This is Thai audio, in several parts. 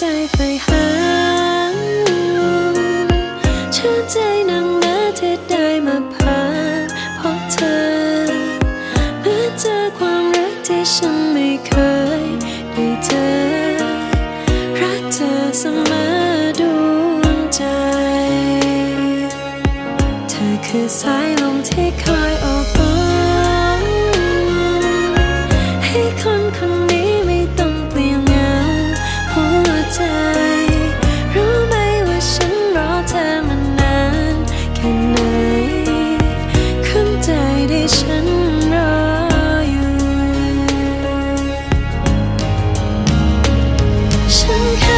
ใจไปหาเชื่อใจ can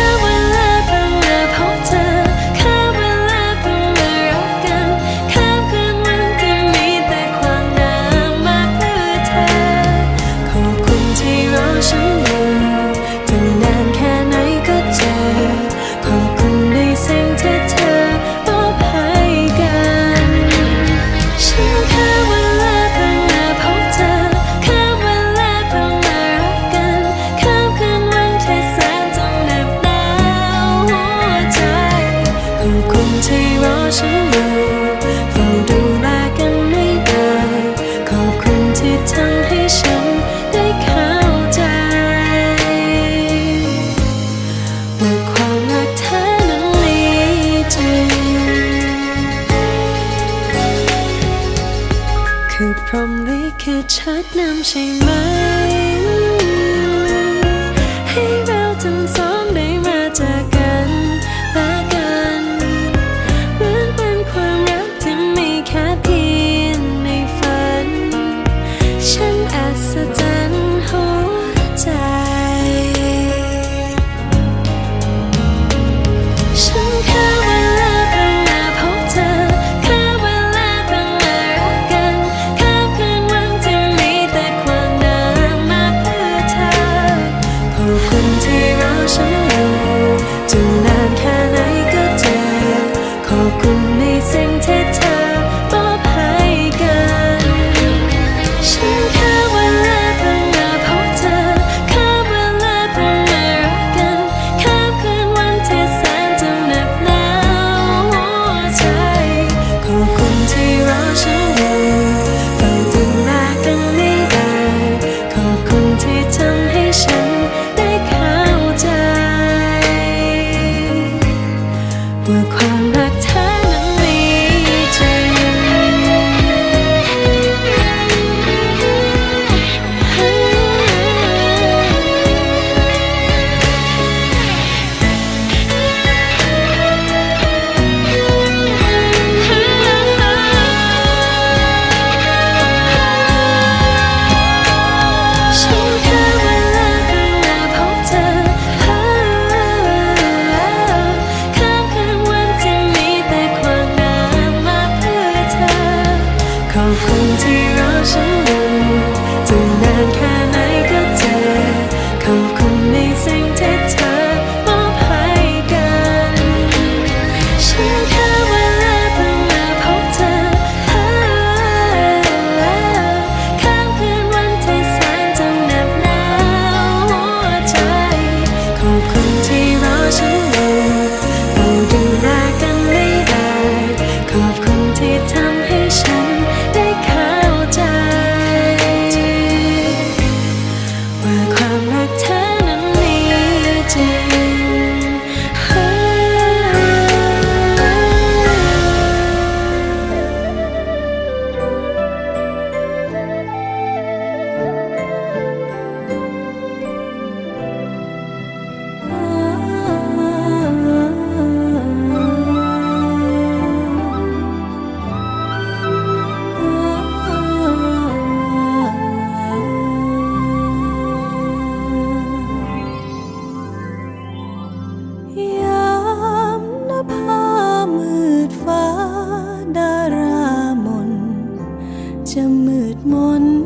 มนต์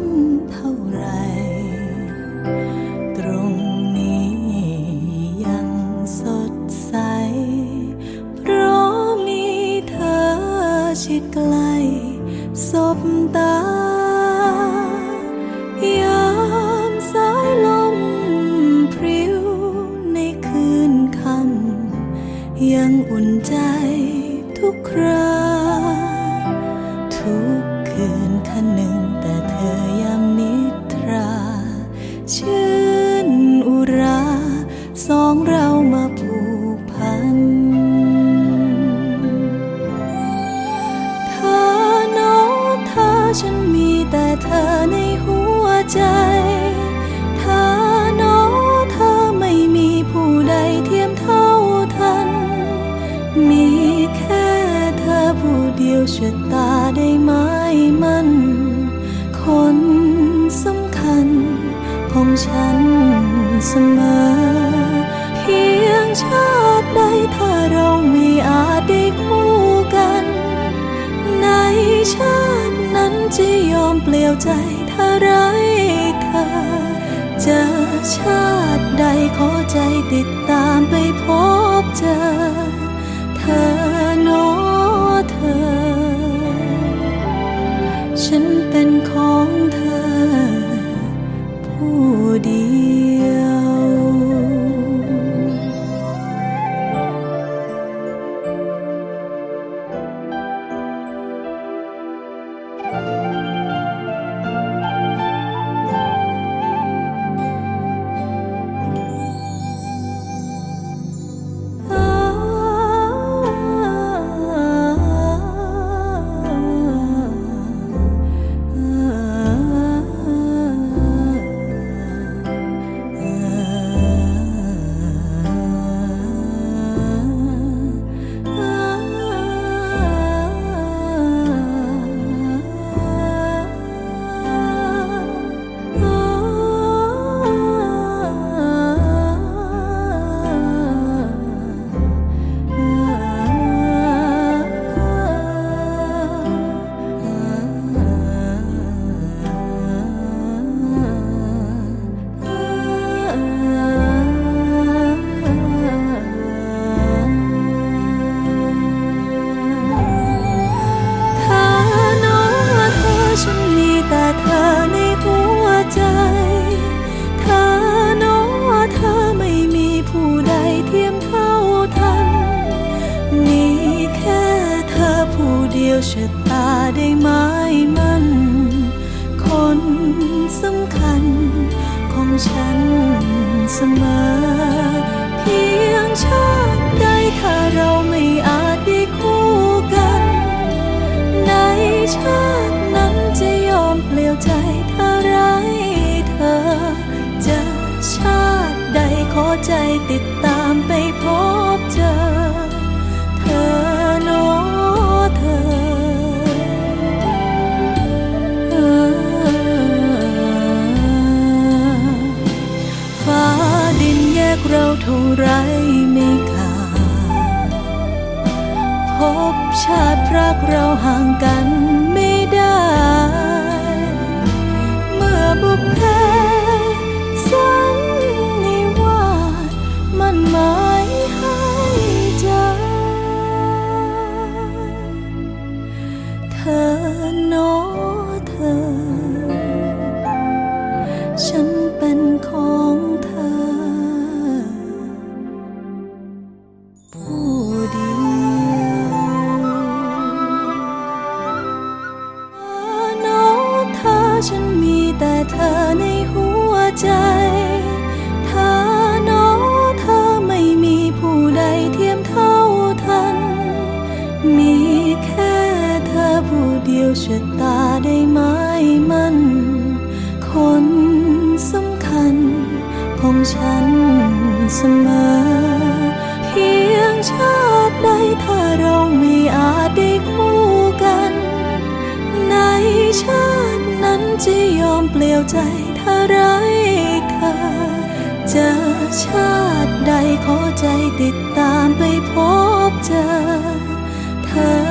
ตาได้ไม้มันคนสำคัญของฉันเสมอ เพียงชาติใดถ้าเราไม่อาจได้คู่กัน ในชาตินั้นจะยอมเปลี่ยวใจถ้าไร้ค่าจะชาติใดขอใจติดตามไปพบเจอ เธอน้อ ชะตาได้ไม้มัน คนสำคัญของฉันเสมอ เพียงชาติใดถ้าเราไม่อาจได้คู่กัน ในชาตินั้นจะยอมเปลี่ยวใจถ้าไรเธอ จะชาติใดขอใจติดตามไปพบ เราเท่าไรไม่ขาดพบชาติรักเราห่างกันไม่ได้ ฉันมีแต่เธอในหัวใจเธอน้เธอไม่มีผู้ใดเทียมเท่าทัน มีแค่เธอผู้เดียวชะตาได้ไม้มันคนสำคัญของฉันเสมอ ใจถ้าไร้เธอเจอชาติใดขอใจติดตามไปพบเจอเธอ